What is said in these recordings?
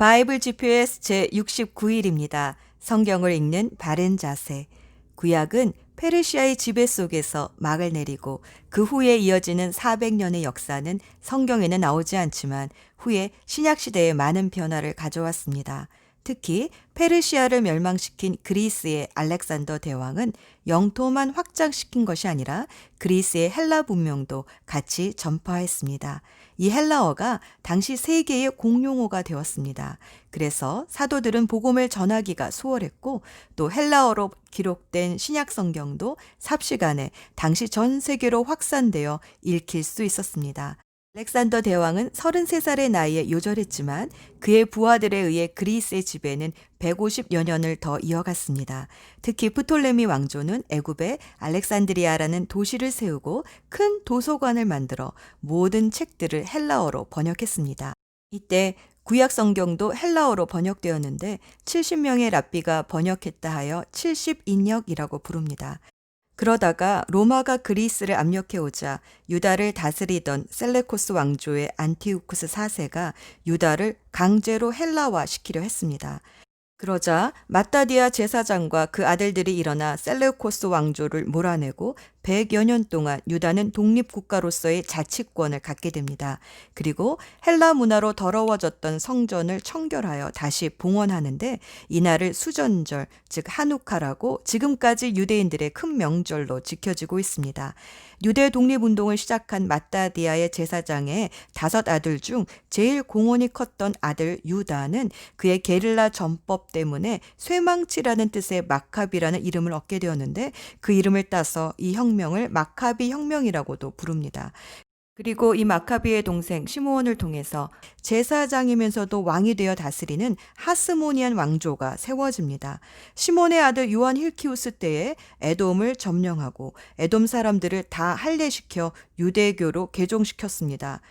바이블 GPS 제 69일입니다. 성경을 읽는 바른 자세. 구약은 페르시아의 지배 속에서 막을 내리고 그 후에 이어지는 400년의 역사는 성경에는 나오지 않지만 후에 신약 시대에 많은 변화를 가져왔습니다. 특히 페르시아를 멸망시킨 그리스의 알렉산더 대왕은 영토만 확장시킨 것이 아니라 그리스의 헬라 문명도 같이 전파했습니다. 이 헬라어가 당시 세계의 공용어가 되었습니다. 그래서 사도들은 복음을 전하기가 수월했고 또 헬라어로 기록된 신약 성경도 삽시간에 당시 전 세계로 확산되어 읽힐 수 있었습니다. 알렉산더 대왕은 33살의 나이에 요절했지만 그의 부하들에 의해 그리스의 지배는 150여 년을 더 이어갔습니다. 특히 프톨레미 왕조는 애굽에 알렉산드리아라는 도시를 세우고 큰 도서관을 만들어 모든 책들을 헬라어로 번역했습니다. 이때 구약 성경도 헬라어로 번역되었는데 70명의 랍비가 번역했다 하여 70인역이라고 부릅니다. 그러다가 로마가 그리스를 압력해 오자 유다를 다스리던 셀레코스 왕조의 안티우쿠스 4세가 유다를 강제로 헬라화 시키려 했습니다. 그러자 마따디아 제사장과 그 아들들이 일어나 셀레코스 왕조를 몰아내고 100여 년 동안 유다는 독립국가로서의 자치권을 갖게 됩니다. 그리고 헬라 문화로 더러워졌던 성전을 청결하여 다시 봉헌하는데 이날을 수전절, 즉 한우카라고 지금까지 유대인들의 큰 명절로 지켜지고 있습니다. 유대 독립운동을 시작한 마따디아의 제사장의 다섯 아들 중 제일 공헌이 컸던 아들 유다는 그의 게릴라 전법 때문에 쇠망치라는 뜻의 마카비라는 이름을 얻게 되었는데 그 이름을 따서 이 혁명을 마카비 혁명이라고도 부릅니다. 그리고 이 마카비의 동생 시므온을 통해서 제사장이면서도 왕이 되어 다스리는 하스모니안 왕조가 세워집니다. 시몬의 아들 요한 힐키우스 때에 에돔을 점령하고 에돔 사람들을 다 할례시켜 유대교로 개종시켰습니다.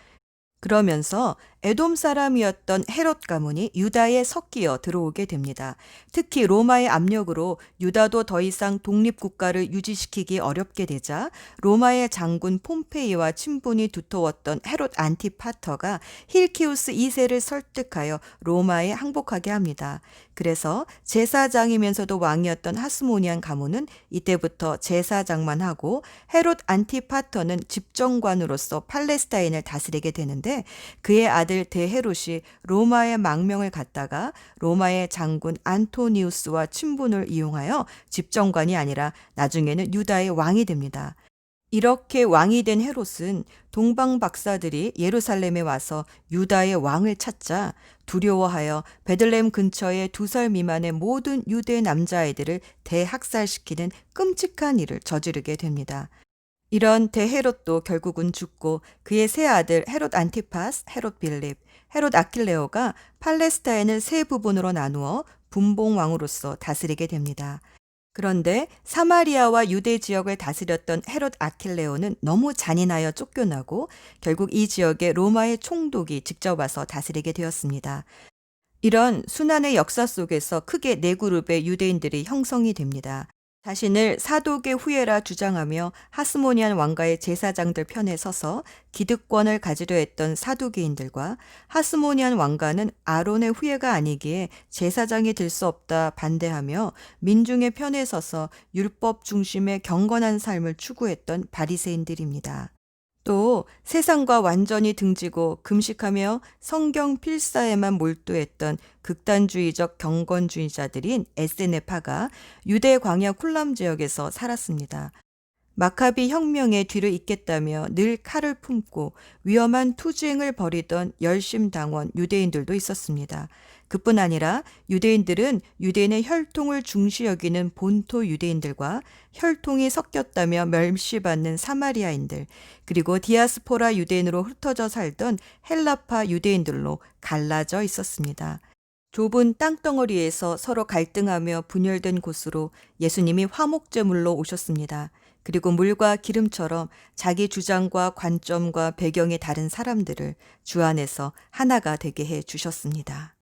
그러면서 에돔 사람이었던 헤롯 가문이 유다에 섞여 들어오게 됩니다. 특히 로마의 압력으로 유다도 더 이상 독립국가를 유지시키기 어렵게 되자 로마의 장군 폼페이와 친분이 두터웠던 헤롯 안티파터가 힐키우스 2세를 설득하여 로마에 항복하게 합니다. 그래서 제사장이면서도 왕이었던 하스모니안 가문은 이때부터 제사장만 하고 헤롯 안티파터는 집정관으로서 팔레스타인을 다스리게 되는데 그의 아들 데헤롯이 로마의 망명을 갖다가 로마의 장군 안토니우스와 친분을 이용하여 집정관이 아니라 나중에는 유다의 왕이 됩니다. 이렇게 왕이 된 헤롯은 동방 박사들이 예루살렘에 와서 유다의 왕을 찾자 두려워하여 베들렘 근처의 두 살 미만의 모든 유대 남자아이들을 대학살시키는 끔찍한 일을 저지르게 됩니다. 이런 대헤롯도 결국은 죽고 그의 세 아들 헤롯 안티파스, 헤롯 빌립, 헤롯 아킬레오가 팔레스타인을 세 부분으로 나누어 분봉 왕으로서 다스리게 됩니다. 그런데 사마리아와 유대 지역을 다스렸던 헤롯 아킬레오는 너무 잔인하여 쫓겨나고 결국 이 지역에 로마의 총독이 직접 와서 다스리게 되었습니다. 이런 순환의 역사 속에서 크게 네 그룹의 유대인들이 형성이 됩니다. 자신을 사독의 후예라 주장하며 하스모니안 왕가의 제사장들 편에 서서 기득권을 가지려 했던 사두개인들과 하스모니안 왕가는 아론의 후예가 아니기에 제사장이 될 수 없다 반대하며 민중의 편에 서서 율법 중심의 경건한 삶을 추구했던 바리새인들입니다. 또 세상과 완전히 등지고 금식하며 성경 필사에만 몰두했던 극단주의적 경건주의자들인 에세네파가 유대 광야 쿨람 지역에서 살았습니다. 마카비 혁명의 뒤를 잇겠다며 늘 칼을 품고 위험한 투쟁을 벌이던 열심당원 유대인들도 있었습니다. 그뿐 아니라 유대인들은 유대인의 혈통을 중시 여기는 본토 유대인들과 혈통이 섞였다며 멸시받는 사마리아인들, 그리고 디아스포라 유대인으로 흩어져 살던 헬라파 유대인들로 갈라져 있었습니다. 좁은 땅덩어리에서 서로 갈등하며 분열된 곳으로 예수님이 화목제물로 오셨습니다. 그리고 물과 기름처럼 자기 주장과 관점과 배경이 다른 사람들을 주 안에서 하나가 되게 해 주셨습니다.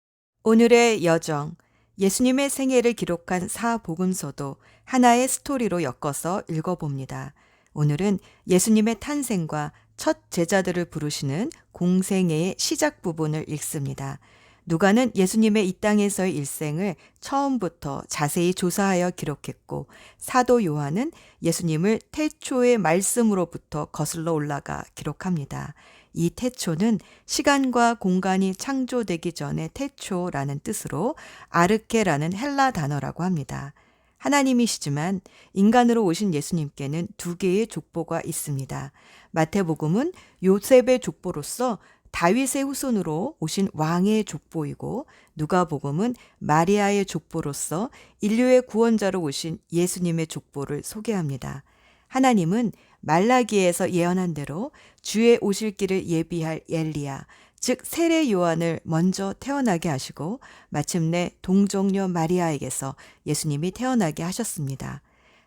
오늘의 여정, 예수님의 생애를 기록한 사복음서도 하나의 스토리로 엮어서 읽어봅니다. 오늘은 예수님의 탄생과 첫 제자들을 부르시는 공생애의 시작 부분을 읽습니다. 누가는 예수님의 이 땅에서의 일생을 처음부터 자세히 조사하여 기록했고 사도 요한은 예수님을 태초의 말씀으로부터 거슬러 올라가 기록합니다. 이 태초는 시간과 공간이 창조되기 전에 태초라는 뜻으로 아르케라는 헬라 단어라고 합니다. 하나님이시지만 인간으로 오신 예수님께는 두 개의 족보가 있습니다. 마태복음은 요셉의 족보로서 다윗의 후손으로 오신 왕의 족보이고 누가복음은 마리아의 족보로서 인류의 구원자로 오신 예수님의 족보를 소개합니다. 하나님은 말라기에서 예언한 대로 주의 오실 길을 예비할 엘리야, 즉 세례 요한을 먼저 태어나게 하시고 마침내 동정녀 마리아에게서 예수님이 태어나게 하셨습니다.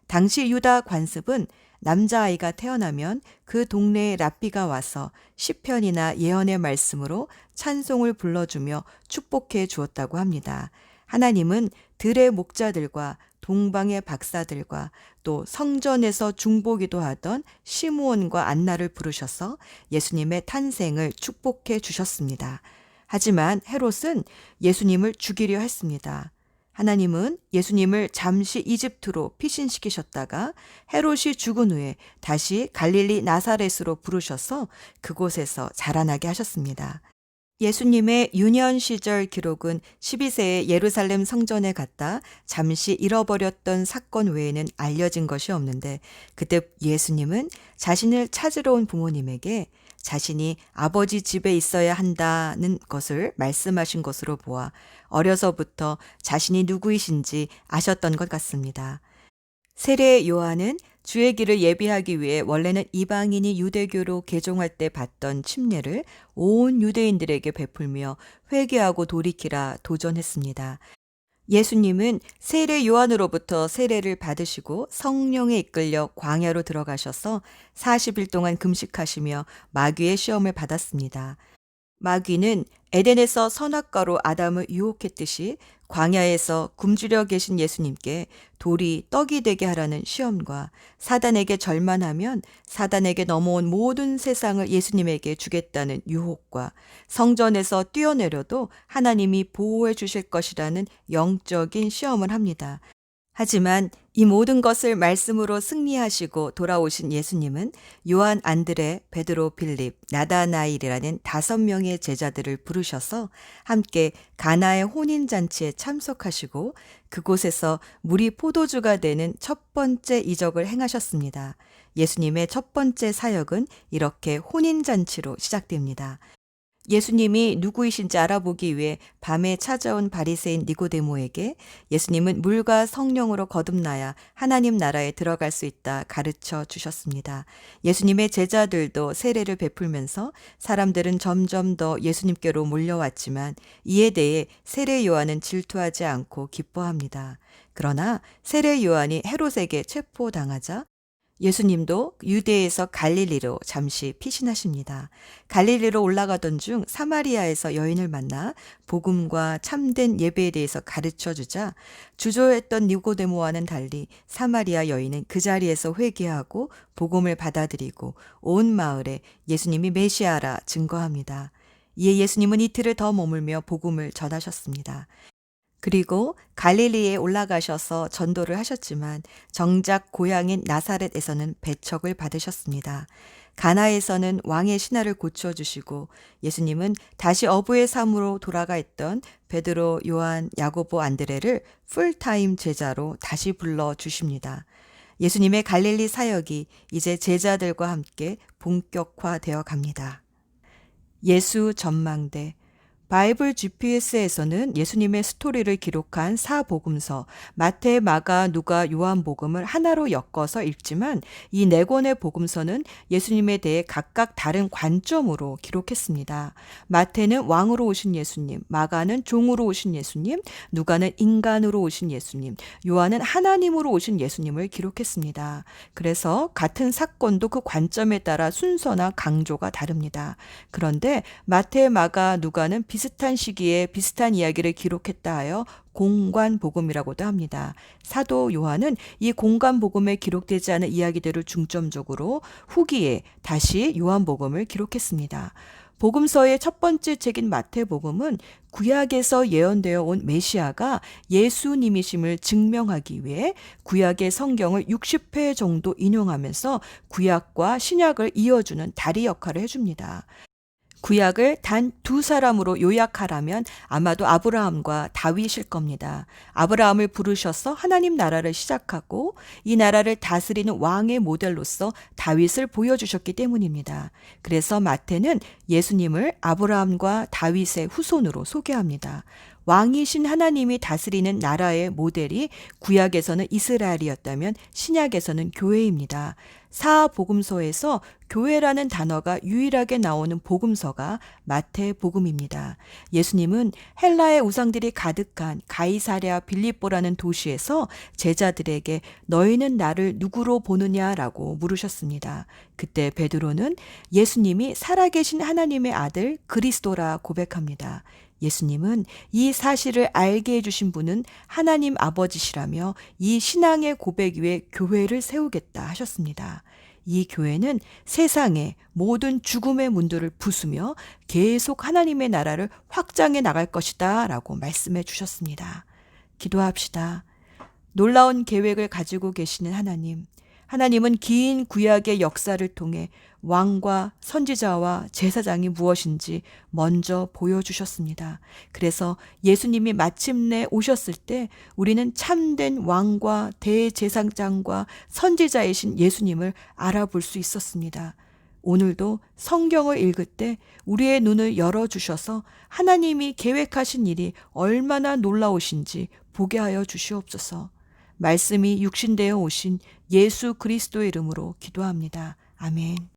당시 유다 관습은 남자아이가 태어나면 그 동네에 랍비가 와서 시편이나 예언의 말씀으로 찬송을 불러주며 축복해 주었다고 합니다. 하나님은 들의 목자들과 동방의 박사들과 또 성전에서 중보기도 하던 시므온과 안나를 부르셔서 예수님의 탄생을 축복해 주셨습니다. 하지만 헤롯은 예수님을 죽이려 했습니다. 하나님은 예수님을 잠시 이집트로 피신시키셨다가 헤롯이 죽은 후에 다시 갈릴리 나사렛으로 부르셔서 그곳에서 자라나게 하셨습니다. 예수님의 유년 시절 기록은 12세에 예루살렘 성전에 갔다 잠시 잃어버렸던 사건 외에는 알려진 것이 없는데 그때 예수님은 자신을 찾으러 온 부모님에게 자신이 아버지 집에 있어야 한다는 것을 말씀하신 것으로 보아 어려서부터 자신이 누구이신지 아셨던 것 같습니다. 세례 요한은 주의 길을 예비하기 위해 원래는 이방인이 유대교로 개종할 때 받던 침례를 온 유대인들에게 베풀며 회개하고 돌이키라 도전했습니다. 예수님은 세례 요한으로부터 세례를 받으시고 성령에 이끌려 광야로 들어가셔서 40일 동안 금식하시며 마귀의 시험을 받았습니다. 마귀는 에덴에서 선악과로 아담을 유혹했듯이 광야에서 굶주려 계신 예수님께 돌이 떡이 되게 하라는 시험과 사단에게 절만하면 사단에게 넘어온 모든 세상을 예수님에게 주겠다는 유혹과 성전에서 뛰어내려도 하나님이 보호해 주실 것이라는 영적인 시험을 합니다. 하지만 이 모든 것을 말씀으로 승리하시고 돌아오신 예수님은 요한 안드레, 베드로 빌립, 나다나일이라는 다섯 명의 제자들을 부르셔서 함께 가나의 혼인 잔치에 참석하시고 그곳에서 물이 포도주가 되는 첫 번째 이적을 행하셨습니다. 예수님의 첫 번째 사역은 이렇게 혼인 잔치로 시작됩니다. 예수님이 누구이신지 알아보기 위해 밤에 찾아온 바리새인 니고데모에게 예수님은 물과 성령으로 거듭나야 하나님 나라에 들어갈 수 있다 가르쳐 주셨습니다. 예수님의 제자들도 세례를 베풀면서 사람들은 점점 더 예수님께로 몰려왔지만 이에 대해 세례 요한은 질투하지 않고 기뻐합니다. 그러나 세례 요한이 헤롯에게 체포당하자 예수님도 유대에서 갈릴리로 잠시 피신하십니다. 갈릴리로 올라가던 중 사마리아에서 여인을 만나 복음과 참된 예배에 대해서 가르쳐 주자 주저했던 니고데모와는 달리 사마리아 여인은 그 자리에서 회개하고 복음을 받아들이고 온 마을에 예수님이 메시아라 증거합니다. 이에 예수님은 이틀을 더 머물며 복음을 전하셨습니다. 그리고 갈릴리에 올라가셔서 전도를 하셨지만 정작 고향인 나사렛에서는 배척을 받으셨습니다. 가나에서는 왕의 신하를 고쳐 주시고 예수님은 다시 어부의 삶으로 돌아가 있던 베드로, 요한, 야고보, 안드레를 풀타임 제자로 다시 불러 주십니다. 예수님의 갈릴리 사역이 이제 제자들과 함께 본격화되어 갑니다. 예수 전망대 바이블 GPS에서는 예수님의 스토리를 기록한 사복음서 마태, 마가, 누가, 요한복음을 하나로 엮어서 읽지만 이 네 권의 복음서는 예수님에 대해 각각 다른 관점으로 기록했습니다. 마태는 왕으로 오신 예수님, 마가는 종으로 오신 예수님, 누가는 인간으로 오신 예수님, 요한은 하나님으로 오신 예수님을 기록했습니다. 그래서 같은 사건도 그 관점에 따라 순서나 강조가 다릅니다. 그런데 마태, 마가, 누가는 비 비슷한 시기에 비슷한 이야기를 기록했다 하여 공관 복음이라고도 합니다. 사도 요한은 이 공관 복음에 기록되지 않은 이야기들을 중점적으로 후기에 다시 요한 복음을 기록했습니다. 복음서의 첫 번째 책인 마태복음은 구약에서 예언되어 온 메시아가 예수님이심을 증명하기 위해 구약의 성경을 60회 정도 인용하면서 구약과 신약을 이어주는 다리 역할을 해줍니다. 구약을 단 두 사람으로 요약하라면 아마도 아브라함과 다윗일 겁니다. 아브라함을 부르셔서 하나님 나라를 시작하고 이 나라를 다스리는 왕의 모델로서 다윗을 보여주셨기 때문입니다. 그래서 마태는 예수님을 아브라함과 다윗의 후손으로 소개합니다. 왕이신 하나님이 다스리는 나라의 모델이 구약에서는 이스라엘이었다면 신약에서는 교회입니다. 사복음서에서 교회라는 단어가 유일하게 나오는 복음서가 마태 복음입니다. 예수님은 헬라의 우상들이 가득한 가이사랴 빌립보라는 도시에서 제자들에게 너희는 나를 누구로 보느냐라고 물으셨습니다. 그때 베드로는 예수님이 살아계신 하나님의 아들 그리스도라 고백합니다. 예수님은 이 사실을 알게 해주신 분은 하나님 아버지시라며 이 신앙의 고백 위에 교회를 세우겠다 하셨습니다. 이 교회는 세상의 모든 죽음의 문들을 부수며 계속 하나님의 나라를 확장해 나갈 것이다 라고 말씀해 주셨습니다. 기도합시다. 놀라운 계획을 가지고 계시는 하나님. 하나님은 긴 구약의 역사를 통해 왕과 선지자와 제사장이 무엇인지 먼저 보여주셨습니다. 그래서 예수님이 마침내 오셨을 때 우리는 참된 왕과 대제사장과 선지자이신 예수님을 알아볼 수 있었습니다. 오늘도 성경을 읽을 때 우리의 눈을 열어주셔서 하나님이 계획하신 일이 얼마나 놀라우신지 보게 하여 주시옵소서. 말씀이 육신되어 오신 예수 그리스도의 이름으로 기도합니다. 아멘.